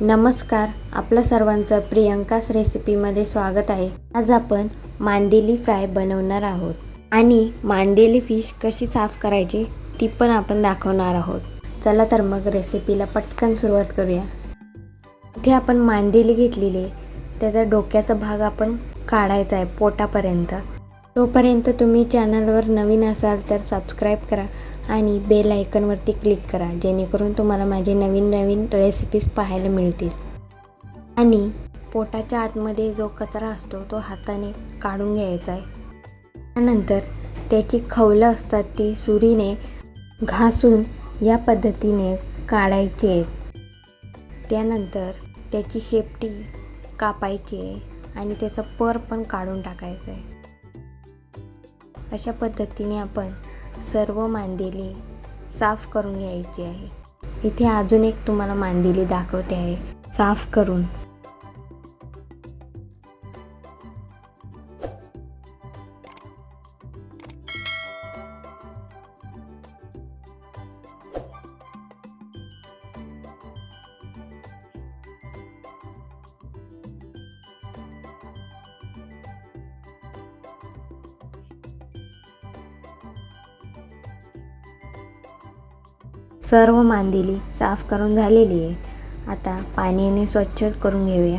नमस्कार आपलं सर्वांचं प्रियंकास रेसिपीमध्ये स्वागत आहे. आज आपण मांदेली फ्राय बनवणार आहोत. आणि मांदेली फिश कशी साफ करायची ती पण आपण दाखवणार आहोत. चला तर मग रेसिपीला पटकन सुरुवात करूया. इथे आपण मांदेली घेतलेली आहे. त्याचा डोक्याचा भाग आपण काढायचा आहे पोटापर्यंत. तोपर्यंत तुम्ही चॅनलवर नवीन असाल तर सबस्क्राईब करा. आणि बेल आयकनवरती क्लिक करा जेणेकरून तुम्हाला माझे नवीन नवीन रेसिपीज पाहायला मिळतील. आणि पोटाच्या आतमध्ये जो कचरा असतो तो हाताने काढून घ्यायचा आहे. त्यानंतर त्याची खवलं असतात ती सुरीने घासून या पद्धतीने काढायची. आहेत त्यानंतर त्याची शेपटी कापायची आहे आणि त्याचं पर पण काढून टाकायचं आहे. अशा पद्धतीने आपण सर्व मांदेली साफ करून घ्यायची आहे. इथे अजून एक तुम्हाला मांदेली दाखवते आहे. साफ करून. सर्व मांदेली साफ करून झालेली आहे. आता पाण्याने स्वच्छ करून घेऊया.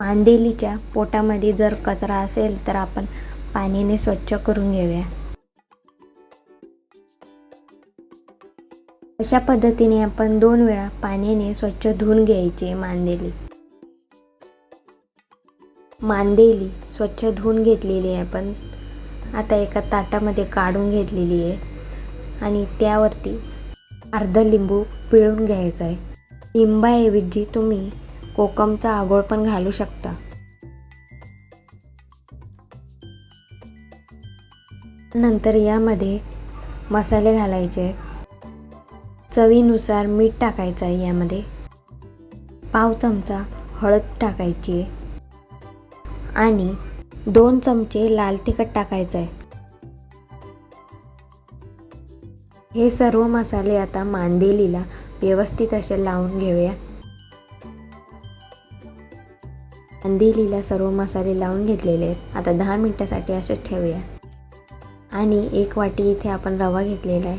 मांदेलीच्या पोटामध्ये जर कचरा असेल तर आपण पाण्याने स्वच्छ करून घेऊया. अशा पद्धतीने आपण दोन वेळा पाण्याने स्वच्छ धुवून घ्यायचे मांदेली. मांदेली स्वच्छ धुवून घेतलेली आहे आपण. आता एका ताटामध्ये काढून घेतलेली आहे. आणि त्यावरती अर्ध लिंबू पिळून घ्यायचा आहे. लिंबाऐवजी तुम्ही कोकमचा आगोळ पण घालू शकता. नंतर यामध्ये मसाले घालायचे चवीनुसार मीठ टाकायचं आहे यामध्ये. पाव चमचा हळद टाकायची आहे. आणि दोन चमचे लाल तिखट टाकायचं आहे. हे सर्व मसाले आता मांदेलीला व्यवस्थित असे लावून घेऊया. मांदेलीला सर्व मसाले लावून घेतलेले आहेत. आता दहा मिनटासाठी असेच ठेवूया. आणि एक वाटी इथे आपण रवा घेतलेला आहे.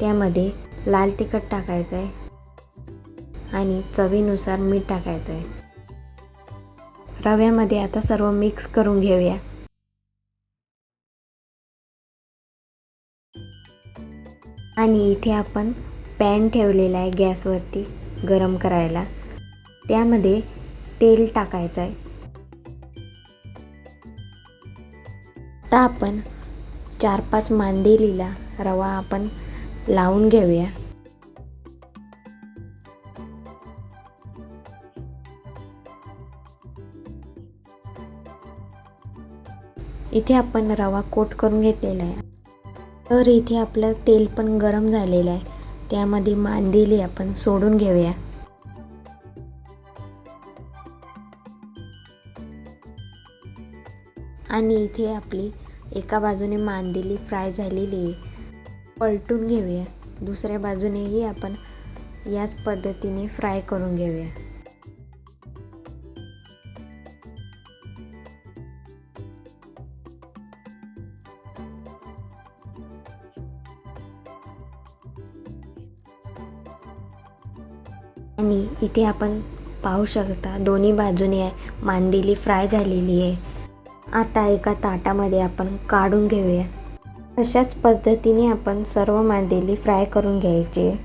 त्यामध्ये लाल तिखट टाकायचं आहे. आणि चवीनुसार मीठ टाकायचं आहे. रव्यामध्ये आता सर्व मिक्स करून घेऊया. आणि इथे आपण पॅन ठेवलेला आहे गॅसवरती गरम करायला. त्यामध्ये तेल टाकायचं आहे. आता आपण चार पाच मांदेलीला रवा आपण लावून घेऊया. इथे आपण रवा कोट करून घेतलेला आहे. तर इथे आपलं तेल पण गरम झालेलं आहे. त्यामध्ये मांदेली आपण सोडून घेऊया. आणि इथे आपली एका बाजूने मांदेली फ्राय झालेली आहे. पलटून घेऊया. दुसऱ्या बाजूनेही आपण याच पद्धतीने फ्राय करून घेऊया. आणि इथे आपण पाहू शकता दोन्ही बाजूने मांदेली फ्राय झालेली आहे. आता एका ताटामध्ये आपण काढून घेऊया. अशाच पद्धतीने आपण सर्व मांदेली फ्राय करून घ्यायचे.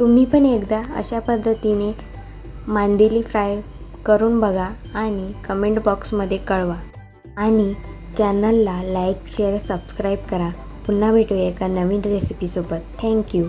तुम्ही पण एकदा अशा पद्धतीने मांदेली फ्राय करून बघा आणि कमेंट बॉक्समध्ये कळवा. आणि चॅनलला लाईक शेअर सबस्क्राईब करा. पुन्हा भेटूया एका नवीन रेसिपीसोबत थँक्यू